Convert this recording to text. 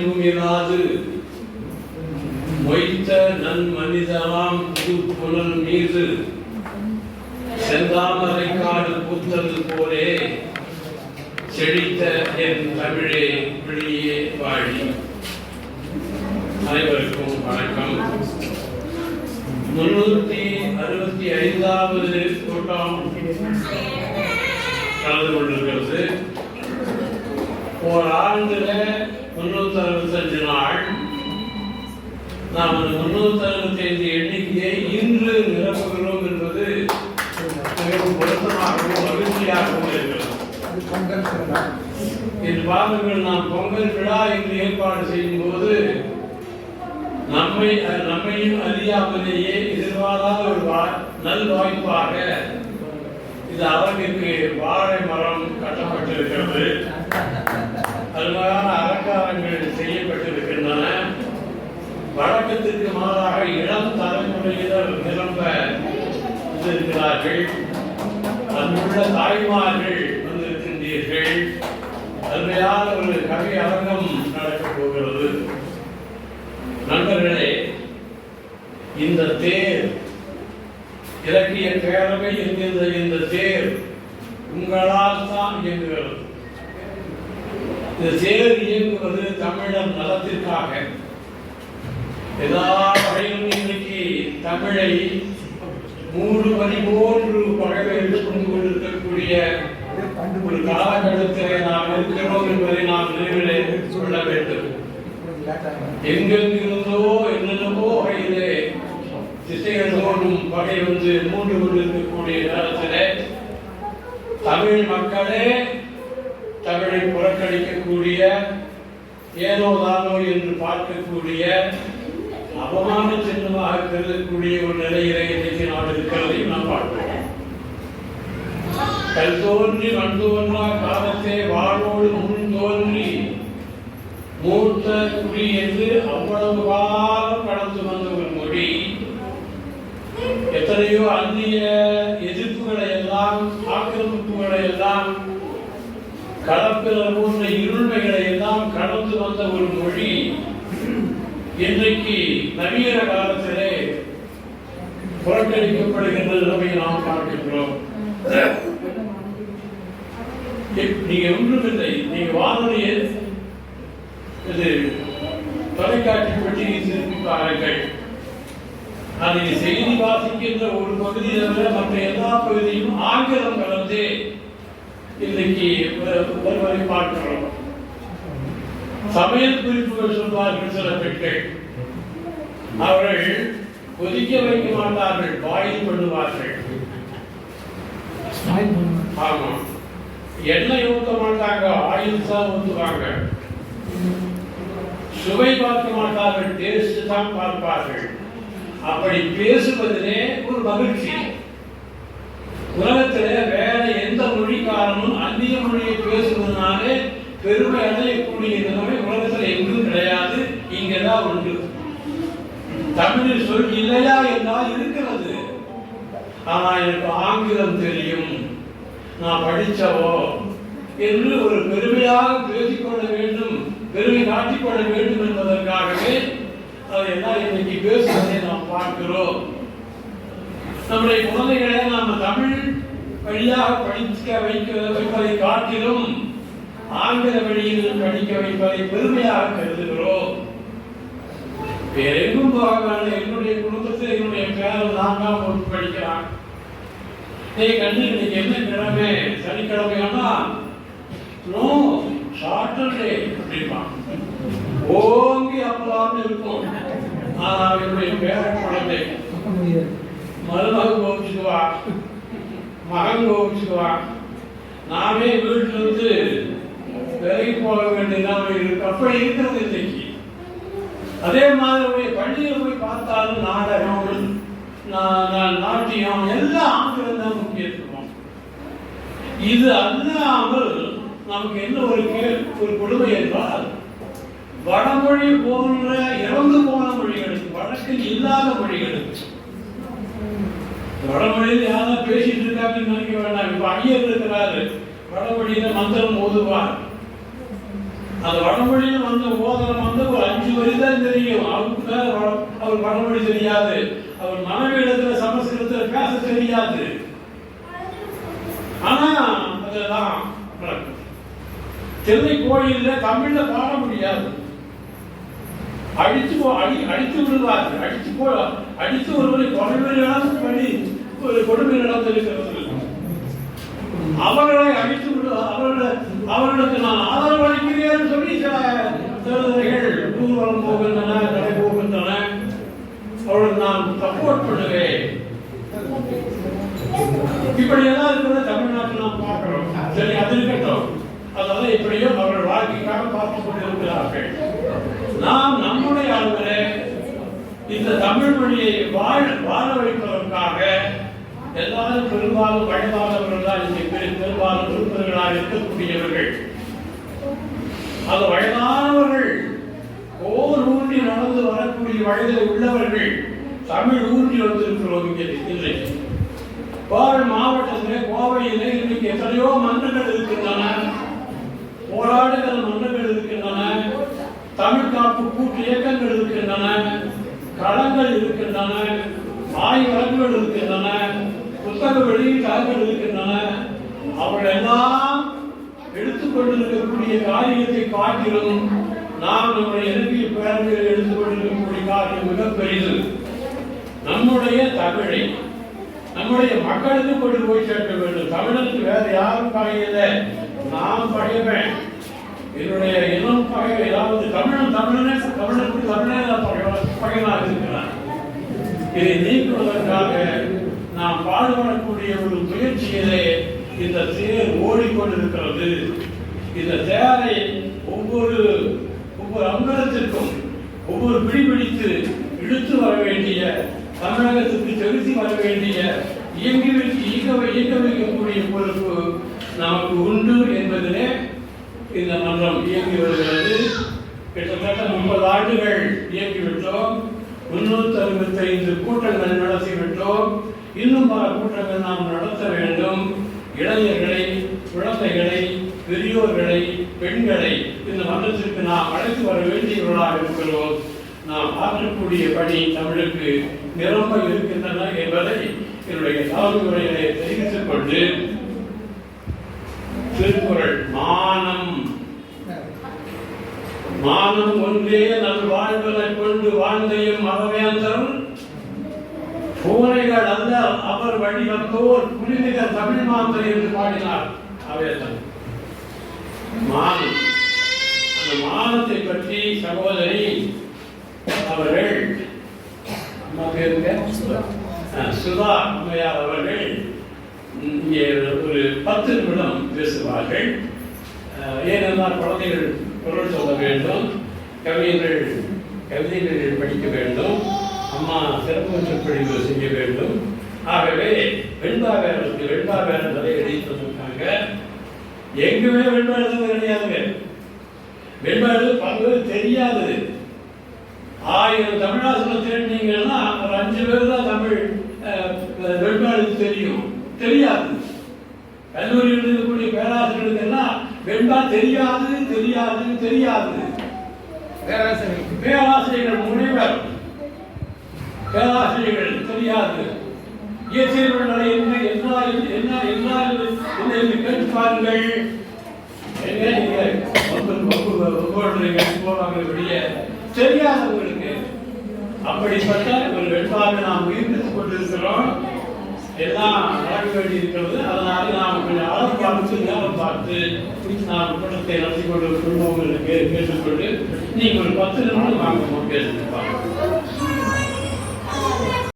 அறிவும் இராது மொய்த்த நன் மனிதனாம் புது புனல் மீது செந்தாமரை காடு பூத்தது போலே செழித்த என் தமிழே விழியே வாழி அனைவருக்கும் வணக்கம் முன்னூத்தி அறுபத்தி ஐந்தாவது கூட்டம் கலந்து கொண்டிருக்கிறது ஒரு ஆண்டுல முன்னூத்தி அறுபத்தஞ்சு நாள். நாம் அந்த முன்னூத்தி அறுபத்தி ஐந்து எண்ணிக்கையை இன்று நிரப்புகிறோம் என்பது மிகவும் பொருத்தமாகவும் மகிழ்ச்சியாகவும் இருக்கிறது. இன்று பாருங்கள் நாம் பொங்கல் விழா என்று ஏற்பாடு செய்யும் போது நம்மை நம்மையும் அறியாமலேயே எதிர்பாராத ஒரு நல் வாய்ப்பாக இந்த அரங்கிற்கு வாழை மரம் கட்டப்பட்டிருக்கிறது. பல்வேறான அலங்காரங்கள் செய்யப்பட்டிருக்கின்றன. வழக்கத்திற்கு மாறாக இளம் தலைமுறையினர் நிரம்ப வந்திருக்கிறார்கள். அங்குள்ள தாய்மார்கள் வந்திருக்கின்றீர்கள். அருமையான ஒரு கவி அரங்கம் நடக்கப் போகிறது. நண்பர்களே இந்த தேர் இலக்கிய பேரவை என்கின்ற இந்த தேர் உங்களால் தான் இயங்குகிறது. இந்த தேர் இயங்குவது தமிழர் நலத்திற்காக. எல்லா வகையிலும் இன்னைக்கு தமிழை மூன்று பனி மூன்று பகவேற்று கொண்டு கொண்டிருக்கக்கூடிய ஒரு காலகட்டத்தில் நாம் இருக்கிறோம் என்பதை நாம் நினைவில் சொல்ல வேண்டும். எங்கெங்கிருந்தோ என்னென்னவோ வகையிலே திசைகள் தோன்றும் வகை வந்து மூன்று கொண்டிருக்கக்கூடிய நேரத்தில் தமிழ் மக்களே தமிழை புறக்கணிக்கக்கூடிய ஏனோ தானோ என்று பார்க்கக்கூடிய அவமான சின்னமாக கருதக்கூடிய ஒரு நிலையிலே இன்னைக்கு நாடு இருக்கிறதையும் நாம் பார்க்கிறோம். கல் தோன்றி மண் தோன்றா காலத்தே வாழ்வோடு முன் தோன்றி மூத்த குடி என்று அவ்வளவு காலம் கடந்து வந்த ஒரு மொழி எத்தனையோ அந்நிய எதிர்ப்புகளை எல்லாம் ஆக்கிரமிப்புகளை எல்லாம் கலப்பினர் போன்ற இருள்மைகளை எல்லாம் கடந்து வந்த ஒரு மொழி இன்றைக்கு நவீன காலத்திலே புறக்கணிக்கப்படுகின்ற நிலைமையை நாம் பார்க்கின்றோம். நீங்க ஒன்றுமில்லை நீங்க வானொலியை இது தொலைக்காட்சி பெட்டியை திருப்பி பாருங்கள் அதில் செய்தி வாசிக்கின்ற ஒரு பகுதி தவிர மற்ற எல்லா பகுதியும் ஆங்கிலம் கலந்து ஒருவரை பார்க்கிறோம் சமையல் குறிப்புகள் சொல்வார்கள் சில பெண்கள் அவர்கள் கொதிக்க வைக்க மாட்டார்கள் பாயில் பண்ணுவார்கள். ஆமா. எண்ணெய் ஊத்த மாட்டாங்க ஆயில் தான் ஊத்துவாங்க. சுவை பார்க்க மாட்டார்கள் டேஸ்ட் தான் பார்ப்பார்கள். அப்படி பேசுவதிலே ஒரு மகிழ்ச்சி. உலகத்திலே வேற எந்த மொழிக்காரனும் அந்நிய மொழியை பேசுவதனாலே பெருமை அடையக்கூடிய நிலைமை உலகத்தில் எங்கும் கிடையாது. இங்கதான் உண்டு. தமிழில் சொல் இல்லையா என்றால் இருக்கிறது. ஆனால் எனக்கு ஆங்கிலம் தெரியும். நான் படித்தவோ என்று ஒரு பெருமையாக பேசிக்கொள்ள வேண்டும் பெருமை காட்டிக்கொள்ள வேண்டும் என்பதற்காகவே அதையெல்லாம் இன்னைக்கு பேசுவதை நாம் பார்க்கிறோம். நம்முடைய குழந்தைகளை நாம் தமிழ் வழியாக படிக்க வைக்க வைப்பதை காட்டிலும் ஆங்கில வழியில் படிக்க வைப்பதை பெருமையாக கருதுகிறோம். வேறெங்கும் போக என்னுடைய குடும்பத்தில் என்னுடைய பேரன் நான் தான் போட்டு படிக்கிறான். டேய் கண்ணு இன்னைக்கு என்ன கிழமை? சனிக்கிழமை ஆனா நோ சாட்டர்டே அப்படிம்பான். ஓங்கி அப்பலாம்னு இருக்கும். ஆனால் என்னுடைய பேர குழந்தை. மருமக கோபிச்சுக்குவா. மகன் கோபிச்சுக்குவா. நாமே வீட்டிலிருந்து விலகி போக வேண்டிய நிலைமை இருக்கு. அப்படி இருக்கிறது இன்னைக்கு. அதே மாதிரி போய் பள்ளியில் போய் பார்த்தாலும் நாடகம் நாட்டியம் எல்லாம் ஆங்கிலம் தான் முக்கியத்துவம். இது அல்லாமல் நமக்கு என்ன ஒரு கே- ஒரு கொடுமை என்றால் வடமொழி போன்ற இறந்து போன மொழிகளுக்கு வழக்கில் இல்லாத மொழிகளுக்கு வடமொழியில் யாரும் பேசிட்டு இருக்காங்கன்னு நினைக்க வேண்டாம். இப்போ ஐயர் இருக்கிறாரு வடமொழியில மந்திரம் ஓதுவார். அந்த வடமொழியில் வந்து ஓதுற மந்திரம் வரிதான் தெரியும் வரி தான் வ- அவர் வடமொழி தெரியாது. அவர் மனைவியிடத்துல சமஸ்கிருதத்துல பேச தெரியாது. ஆனா அதுதான் தென்னை சென்னை கோயில்ல தமிழ்ல பாட முடியாது. அடித்து போ- அடி அடித்து விடுவார்கள் அடித்து போ அடித்து ஒருவரை கொடுமையான பண்ணி ஒரு கொடுமை நடந்திருக்கிறது. அவர்களை அடித்து விடு அவர்களை அவர்களுக்கு நான் ஆதரவு அளிக்கிறேன் சொல்லி சில தேர்தல்கள் ஊர்வலம் போகின்றன கடை போகின்றன. அவர்களுக்கு நான் சப்போர்ட் பண்ணுவேன். இப்படி எல்லாம் இருக்கிறத தமிழ்நாட்டில் நாம் பார்க்கிறோம். சரி அது இருக்கட்டும். அதாவது எப்படியோ அவர்கள் வாழ்க்கைக்காக பார்த்துக் கொண்டிருக்கிறார்கள். நாம் நம்முடைய அளவிலே இந்த தமிழ் மொழியை வாழ வாழ வைப்பதற்காக எல்லாரும் பெரும்பாலும் வயதானவர்கள் தான் இங்கே பெரும்பாலும் உறுப்பினர்களாக இருக்கக்கூடியவர்கள். அது வயதானவர்கள் ஓர் ஊன்றி நடந்து வரக்கூடிய வயதில் உள்ளவர்கள் தமிழ் ஊன்றி வந்திருக்கிறோம் இங்கே இன்றைக்கு. கோவை மாவட்டத்திலே கோவையிலே இன்னைக்கு எத்தனையோ மன்றங்கள் இருக்கின்றன போராடுகிற மன்றங்கள் இருக்கின்றன தமிழ் காப்பு கூட்டு இயக்கங்கள் இருக்கின்றன களங்கள் இருக்கின்றன ஆய்வகங்கள் இருக்கின்றன புத்தக வெளியீட்டாளர்கள் இருக்கின்றன. அவர்கள் எல்லாம் எடுத்துக்கொண்டிருக்கக்கூடிய காரியத்தை காட்டிலும் நாம் நம்முடைய இலக்கிய பேரவையில் எடுத்துக்கொண்டிருக்கக்கூடிய காரியம் மிக பெரிது நம்முடைய தமிழை நம்முடைய மக்களுக்கு கொண்டு போய் சேர்க்க வேண்டும். தமிழுக்கு வேற யாரும் பகையில்லை. நாம் பகைவன் என்னுடைய பகை ஏதாவது தமிழன் தமிழனே தமிழனுக்கு தமிழனே தான் பகைவனாக இருக்கிறான் இதை நீக்குவதற்காக நாம் பாடுபடக்கூடிய ஒரு முயற்சியிலே இந்த தேர் ஓடிக்கொண்டிருக்கிறது. இந்த தேரை ஒவ்வொரு ஒவ்வொரு அங்கத்திற்கும் ஒவ்வொரு பிடிபிடித்து இழுத்து வர வேண்டிய தமிழகத்துக்கு செலுத்தி வர வேண்டிய இயங்கி வைக்க இயக்க இயக்க வைக்கக்கூடிய பொறுப்பு நமக்கு உண்டு என்பதிலே இந்த மன்றம் இயங்கி வருகிறது. கிட்டத்தட்ட முப்பது ஆண்டுகள் இயக்கிவிட்டோம் முன்னூத்தி அறுபத்தி ஐந்து கூட்டங்கள் நடத்திவிட்டோம் இன்னும் பல கூட்டங்கள் நாம் நடத்த வேண்டும். இளைஞர்களை குழந்தைகளை பெரியோர்களை பெண்களை இந்த மன்றத்திற்கு நாம் அழைத்து வர வேண்டியவர்களாக இருக்கிறோம். நாம் ஆற்றக்கூடிய பணி தமிழுக்கு நிரம்ப இருக்கின்றன என்பதை என்னுடைய சாதுரையிலே தெரிவித்துக் கொண்டு திருக்குறள் மானம் மானம் ஒன்றே நல் வாழ்வனை கொண்டு வாழ்ந்தையும் மரவேந்தரும் பூனைகள் அல்ல அவர் வழி வந்தோர் புனிதர் தமிழ் மாந்தர் என்று பாடினார் அவேதன் மானம் அந்த மானத்தை பற்றி சகோதரி அவர்கள் அம்மா பேருங்க சுதா அம்மையார் அவர்கள் இங்கே ஒரு பத்து நிமிடம் பேசுவார்கள். ஏனென்றால் குழந்தைகள் குரல் சொல்ல வேண்டும். கவிஞர்கள் கவிதைகள் படிக்க வேண்டும். அம்மா சிறப்பு சொற்பொழிவு செய்ய வேண்டும். ஆகவே வெண்பா வேரத்துக்கு வெண்பா வேரத்தை எழுதி தந்திருக்காங்க எங்குமே வெண்பா எழுதுறது கிடையாதுங்க. வெண்பா எழுது பங்கு தெரியாது. ஆயிரம் தமிழாசிரியர் தேடினீங்கன்னா ஒரு அஞ்சு பேர் தான் தமிழ் வெண்பாடு தெரியும். தெரியாது. கல்லூரியில் இருக்கக்கூடிய பேராசிரியர்களுக்கு எல்லாம் வெண்பா தெரியாது தெரியாது தெரியாது. பேராசிரியர்கள் முனைவர். பேராசிரியர்கள் தெரியாது. இயற்கைகளை என்ன? என்ன? என்ன என்ன என்ன என்று கேட்டு பாருங்கள். எங்க அப்படிப்பட்ட ஒரு வெண்பாக நாம் உயிர்ப்பித்துக் கொண்டிருக்கிறோம். எல்லாம் நடக்க வேண்டியிருக்கிறது. அதனால நாம் கொஞ்சம் அளவு பார்த்து நேரம் பார்த்து நாம் கூட்டத்தை நடத்தி கொண்டு குடும்பங்களுக்கு கேட்டுக்கொண்டு நீங்கள் ஒரு பத்து நிமிடம் வாங்க பேசுங்க